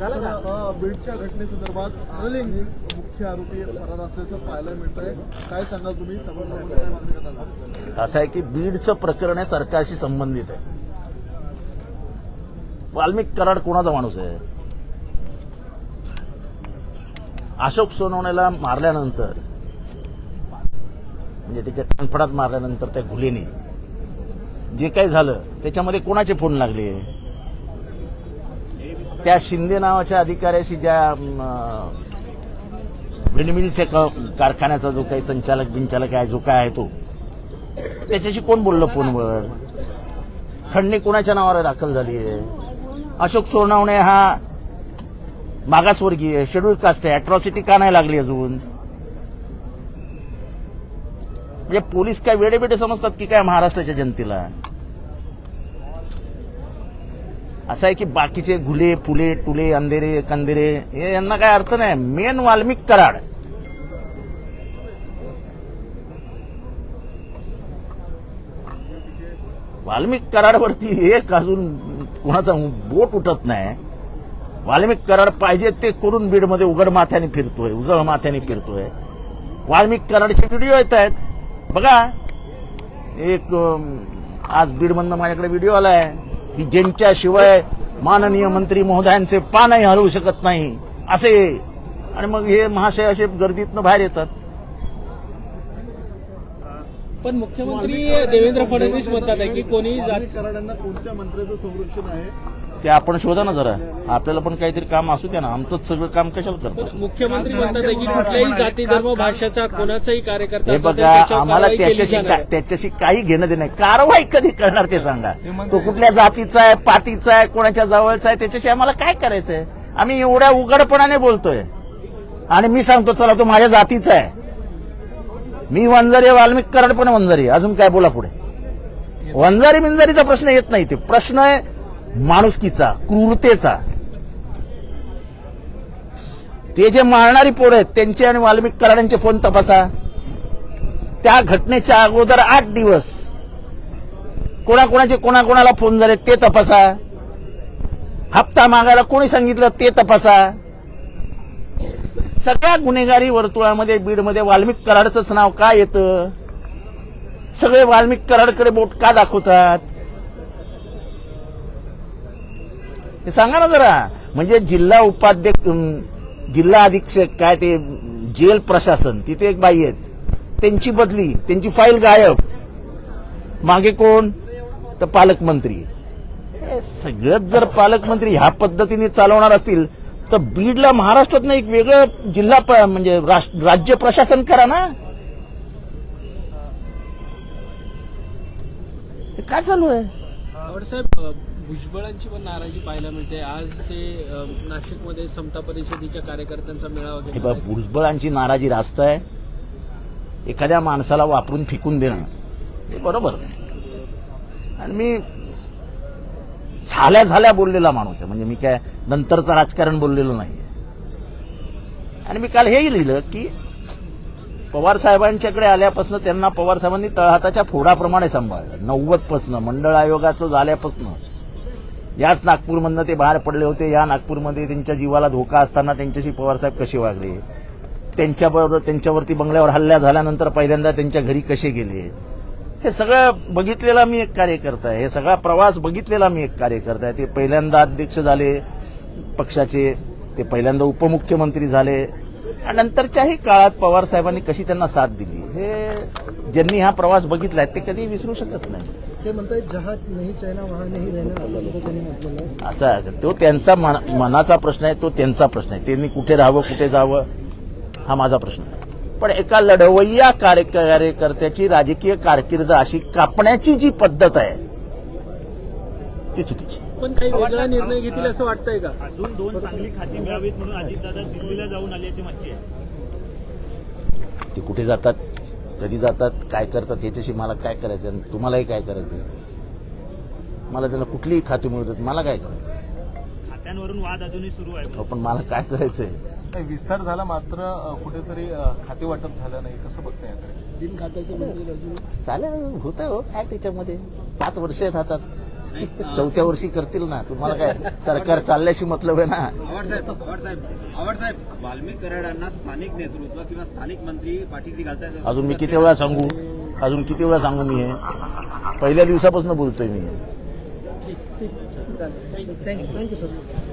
झालं बीडच्या घटनेसंदर्भात मुख्य आरोपी फरार असल्याचं पाहायला मिळत आहे काय सांगाल तुम्ही? सभागृहामध्ये काय मागणी करताना? असं आहे की बीडचं प्रकरण आहे सरकारशी संबंधित आहे. वाल्मिक कराड कोणाचा माणूस आहे? अशोक सोनवणेला मारल्यानंतर म्हणजे त्याच्या कानफडात मारल्यानंतर त्या घुलेने जे काही झालं त्याच्यामध्ये कोणाचे फोन लागले? त्या शिंदे नावाच्या अधिकाऱ्याशी ज्या विंडमिलच्या कारखान्याचा जो काही संचालक बिंचालक आहे जो काय आहे तो त्याच्याशी कोण बोललं फोनवर? खंडणी कोणाच्या नावावर दाखल झाली आहे? अशोक सोनावणे हा मागासवर्गीय शेड्यूल कास्ट आहे अट्रॉसिटी का नाही लागली अजून? म्हणजे पोलीस काय वेडेबेडे समजतात की काय महाराष्ट्राच्या जनतेला? असं आहे की बाकीचे घुले फुले टुले अंधेरे कंदेरे हे यांना काय अर्थ नाही. मेन वाल्मिक कराड. वाल्मिक कराडवरती एक अजून कोणाचा बोट उठत नाही. वाल्मिक कराड पाहिजे ते करून बीडमध्ये उघड माथ्याने फिरतोय उजळ माथ्याने फिरतोय. वाल्मिक कराडचे व्हिडिओ येत आहेत. बघा. एक आज बीडमधनं माझ्याकडे व्हिडिओ आलाय. की ज्यांच्याशिवाय माननीय मंत्री महोदयांचे पानही हलवू शकत नाही असे. आणि मग हे महाशय असे गर्दीतनं बाहेर येतात. पण मुख्यमंत्री देवेंद्र फडणवीस म्हणतात आहे की कोणी जात वाल्मिक कराडांना कोणत्या मंत्र्याचं संरक्षण आहे? ते आपण शोधा ना जरा. आपल्याला पण काहीतरी काम असू द्या ना. आमचंच सगळं काम कशाला करतो? मुख्यमंत्री म्हणतात की कुठल्याही जाती धर्म भाषेचा कोणाचाही कार्यकर्ता हे असेल बघा त्याच्यावर आम्हाला कारवाई केली त्याच्याशी जाणार का- आहे. त्याच्याशी काही घेणं देणं नाही. कारवाई कधी करणार ते सांगा. तो कुठल्या जातीचा आहे पातीचा आहे कोणाच्या जवळचा आहे त्याच्याशी आम्हाला काय करायचंय? आम्ही एवढ्या उघडपणाने बोलतोय. आणि मी सांगतो चला तो माझ्या जातीचा आहे. मी वंजारी आहे, वाल्मिक कराड पण वंजारी आहे. अजून काय बोला पुढे. वंजारी बिंजारीचा प्रश्न येत नाही. ते प्रश्न आहे माणुसकीचा क्रूरतेचा. ते जे मारणारी पोरं आहेत त्यांचे आणि वाल्मिक कराडांचे फोन तपासा. त्या घटनेच्या अगोदर आठ दिवस कोणाकोणाचे कोणाकोणाला फोन झाले ते तपासा. हप्ता मागायला कोणी सांगितलं ते तपासा. सगळ्या गुन्हेगारी वर्तुळामध्ये बीडमध्ये वाल्मिक कराडचंच नाव का येतं? सगळे वाल्मिक कराडकडे बोट का दाखवतात? हे सांगा ना जरा. म्हणजे जिल्हा उपाध्यक्ष जिल्हा अधीक्षक काय ते जेल प्रशासन तिथे एक बाई आहेत. त्यांची बदली त्यांची फाईल गायब. मागे कोण? तर पालकमंत्री. हे सगळंच जर पालकमंत्री ह्या पद्धतीने चालवणार असतील तर बीडला महाराष्ट्रातनं एक वेगळं जिल्हा म्हणजे राज्य प्रशासन करा ना. काय चालू आहे? साहेब भुजबळांची पण नाराजी पाहायला मिळते. आज ते नाशिकमध्ये समता परिषदेच्या कार्यकर्त्यांचा मेळावा भुजबळांची नाराजी रास्त आहे. एखाद्या माणसाला वापरून फेकून देणं हे बरोबर नाही. आणि मी झाल्या झाल्या बोललेला माणूस आहे. म्हणजे मी काय नंतरचं राजकारण बोललेलो नाहीये. आणि मी काल हेही लिहिलं की पवार साहेबांच्याकडे आल्यापासून त्यांना पवार साहेबांनी तळहाताच्या फोडाप्रमाणे सांभाळलं. नव्वद पासनं मंडळ आयोगाचं झाल्यापासून. याच नागपूरमधनं ते बाहेर पडले होते. या नागपूरमध्ये त्यांच्या जीवाला धोका असताना त्यांच्याशी पवारसाहेब कसे वागले? त्यांच्याबरोबर त्यांच्यावरती बंगल्यावर हल्ला झाल्यानंतर पहिल्यांदा त्यांच्या घरी कसे गेले? हे सगळं बघितलेला मी एक कार्यकर्ता आहे. हे सगळा प्रवास बघितलेला मी एक कार्यकर्ता आहे. ते पहिल्यांदा अध्यक्ष झाले पक्षाचे. ते पहिल्यांदा उपमुख्यमंत्री झाले. आणि नंतरच्याही काळात पवार साहेबांनी कशी त्यांना साथ दिली? हे ज्यांनी हा प्रवास बघितलाय ते कधी विसरू शकत नाही. ते म्हणतात जहाज नाही चायना वहां नाही रहना असं सुद्धा त्यांनी म्हटलेलं आहे. असा आहे तो त्यांचा मन- मनाचा प्रश्न आहे तो त्यांचा प्रश्न आहे. त्यांनी कुठे राहावं कुठे जावं हा माझा प्रश्न आहे. पण एका लढवय्या कार्य कार्यकर्त्याची राजकीय कारकीर्द अशी कापण्याची जी पद्धत आहे ती चुकीची. पण काही वेगळा निर्णय घेतील असं वाटतंय का? अजून दोन चांगली खाती मिळावीत म्हणून अजितदादा दिल्लीला जाऊन आल्याची माहिती आहे. ते कुठे जातात? कधी जातात काय करतात याच्याशी मला काय करायचं आणि तुम्हालाही काय करायचं मला त्याला कुठलीही खाती मिळतात मला काय करायचं खात्यांवरून वाद अजूनही सुरू आहे अहो, पण मला काय करायचंय? नाही, विस्तार झाला मात्र अ, कुठेतरी अ, खाते वाटप झालं नाही कसं बघताय याकडे? बिन खात्याचं अजून? चालेल होतं हो काय त्याच्यामध्ये? पाच वर्ष आहेत हातात. चौथ्या वर्षी करतील ना. तुम्हाला काय सरकार चालल्याशी मतलब आहे ना? वाल्मिक कराडांना स्थानिक नेतृत्व किंवा स्थानिक मंत्री पाठीशी घालतायत अजून मी किती वेळा सांगू? अजून किती वेळा सांगू मी हे? पहिल्या दिवसापासून बोलतोय मी हे. Thank you sir